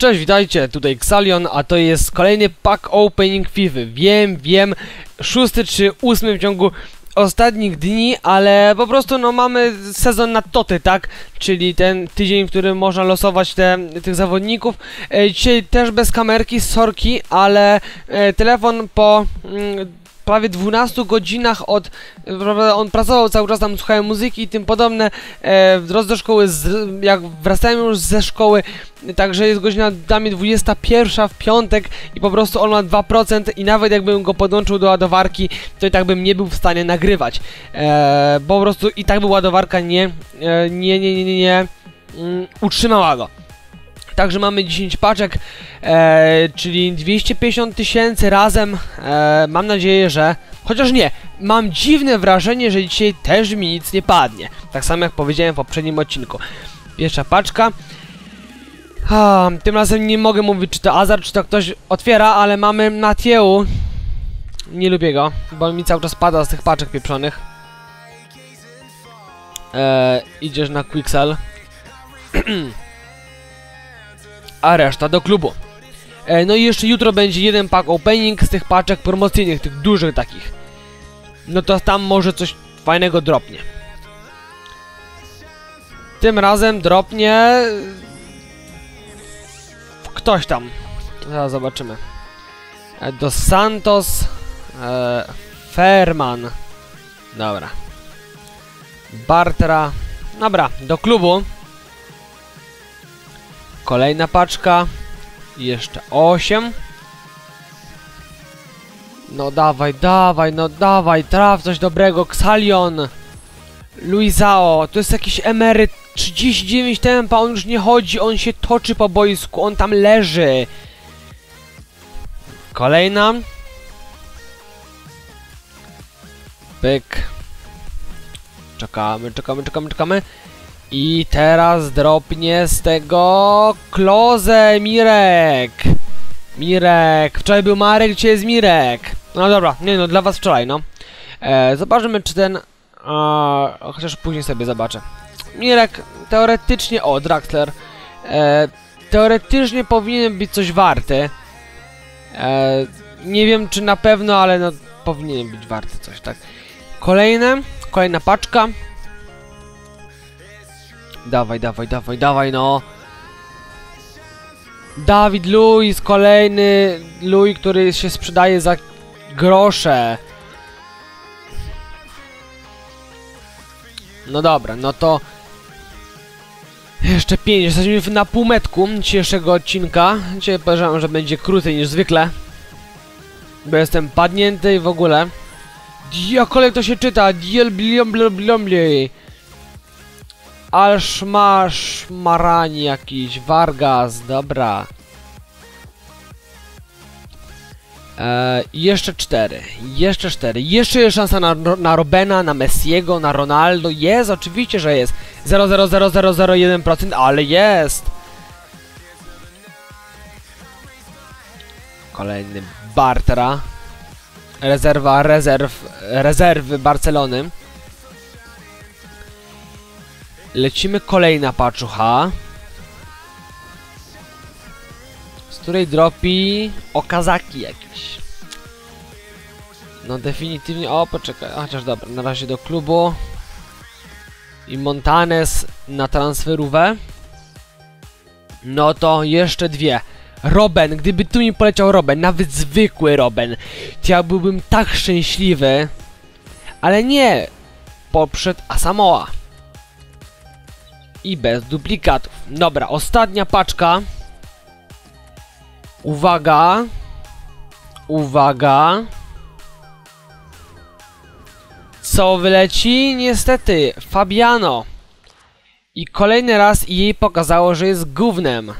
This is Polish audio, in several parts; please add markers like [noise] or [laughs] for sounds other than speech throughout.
Cześć, witajcie, tutaj Xalion, a to jest kolejny pack opening FIFA. Wiem, wiem, szósty czy ósmy w ciągu ostatnich dni, ale po prostu no mamy sezon na toty, tak? Czyli ten tydzień, w którym można losować te, tych zawodników. E, dzisiaj też bez kamerki, sorki, ale e, telefon po... Mm, prawie 12 godzinach od... prawda, On pracował cały czas, tam słuchałem muzyki i tym podobne. E, w drodze do szkoły, z, jak wracałem już ze szkoły, także jest godzina dla mnie 21 w piątek i po prostu on ma 2% i nawet jakbym go podłączył do ładowarki, to i tak bym nie był w stanie nagrywać. E, bo po prostu i tak by ładowarka nie, e, nie, nie, nie, nie, nie mm, utrzymała go. Także mamy 10 paczek, e, czyli 250 tysięcy razem. E, mam nadzieję, że... Chociaż nie, mam dziwne wrażenie, że dzisiaj też mi nic nie padnie. Tak samo jak powiedziałem w poprzednim odcinku. Pierwsza paczka. A, tym razem nie mogę mówić, czy to Azar, czy to ktoś otwiera, ale mamy Matieu. Nie lubię go, bo mi cały czas pada z tych paczek pieprzonych. E, idziesz na Quixel. [clears throat] a reszta do klubu. E, no i jeszcze jutro będzie jeden pack opening z tych paczek promocyjnych, tych dużych takich. No to tam może coś fajnego dropnie. Tym razem dropnie... Ktoś tam. Zaraz zobaczymy. E, Dos Santos... E, Ferman. Dobra. Bartra. Dobra, do klubu. Kolejna paczka. Jeszcze 8. No dawaj, dawaj, no dawaj, traf coś dobrego, Xalion. Luizao, to jest jakiś emeryt, 39 tempa, on już nie chodzi, on się toczy po boisku, on tam leży. Kolejna. Pyk. Czekamy, czekamy, czekamy, czekamy. I teraz dropnie z tego Kloze Mirek. Mirek. Wczoraj był Marek, dzisiaj jest Mirek. No dobra, nie no, dla was wczoraj, no. E, zobaczymy, czy ten... A, chociaż później sobie zobaczę. Mirek teoretycznie... O, Draxler. E, teoretycznie powinien być coś warty. E, nie wiem, czy na pewno, ale no powinien być warty coś, tak. Kolejne. Kolejna paczka. Dawaj, dawaj, dawaj, dawaj, no. Dawid Luiz, kolejny Louis, który się sprzedaje za grosze. No dobra, no to... Jeszcze pięć, jesteśmy na półmetku dzisiejszego odcinka. Dzisiaj powiedziałem, że będzie krócej niż zwykle. Bo jestem padnięty i w ogóle. Jakolek to się czyta, diel bliom bliom bliom Alszmasz Marani jakiś, Vargas, dobra. Eee, jeszcze cztery, jeszcze cztery, jeszcze jest szansa na, na Robena, na Messiego, na Ronaldo, jest, oczywiście, że jest. 0,00001%, ale jest. Kolejny Bartra. Rezerwa, rezerw, rezerwy Barcelony. Lecimy kolejna paczucha. Z której dropi Okazaki jakiś. No definitywnie... O, poczekaj. Chociaż dobra, na razie do klubu. I Montanes na transferówę. No to jeszcze dwie. Roben, gdyby tu mi poleciał Roben, nawet zwykły Roben, to ja byłbym tak szczęśliwy. Ale nie, poprzed Asamoa i bez duplikatów. Dobra, ostatnia paczka. Uwaga. Uwaga. Co wyleci? Niestety, Fabiano. I kolejny raz jej pokazało, że jest gównem.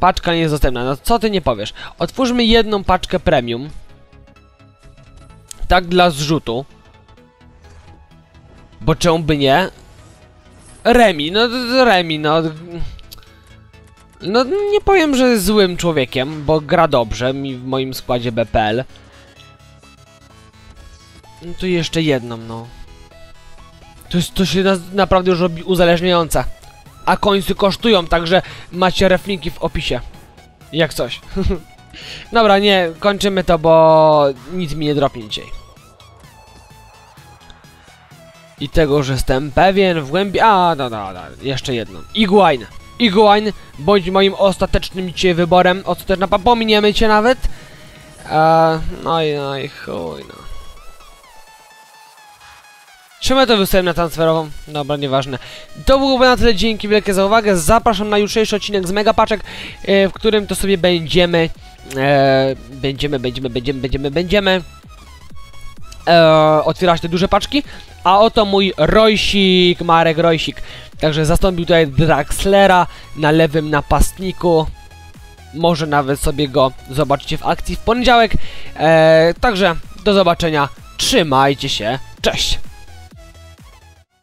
Paczka nie jest dostępna. No co ty nie powiesz? Otwórzmy jedną paczkę premium. Tak dla zrzutu. Bo czemu by nie? Remi, no Remi, no... No nie powiem, że jest złym człowiekiem, bo gra dobrze mi w moim składzie BPL. No tu jeszcze jedną, no. To, jest, to się na, naprawdę już robi uzależniające. A końcy kosztują, także macie reflinki w opisie. Jak coś. [laughs] Dobra, nie, kończymy to, bo nic mi nie dropnie dzisiaj. I tego już jestem pewien w głębi... A, no, no, no, jeszcze jedno. Iguain. Iguain, bądź moim ostatecznym dzisiaj wyborem. Ostateczna, pominiemy cię nawet. Eee, no i, no i chuj, no. Ja to wystawiam na transferową? Dobra, nieważne. To byłoby na tyle, dzięki wielkie za uwagę. Zapraszam na jutrzejszy odcinek z Megapaczek, e, w którym to sobie będziemy... E, będziemy, będziemy, będziemy, będziemy, będziemy... E, otwierać te duże paczki. A oto mój Rojsik, Marek Rojsik. Także zastąpił tutaj Draxlera na lewym napastniku. Może nawet sobie go zobaczycie w akcji w poniedziałek. E, także do zobaczenia. Trzymajcie się. Cześć!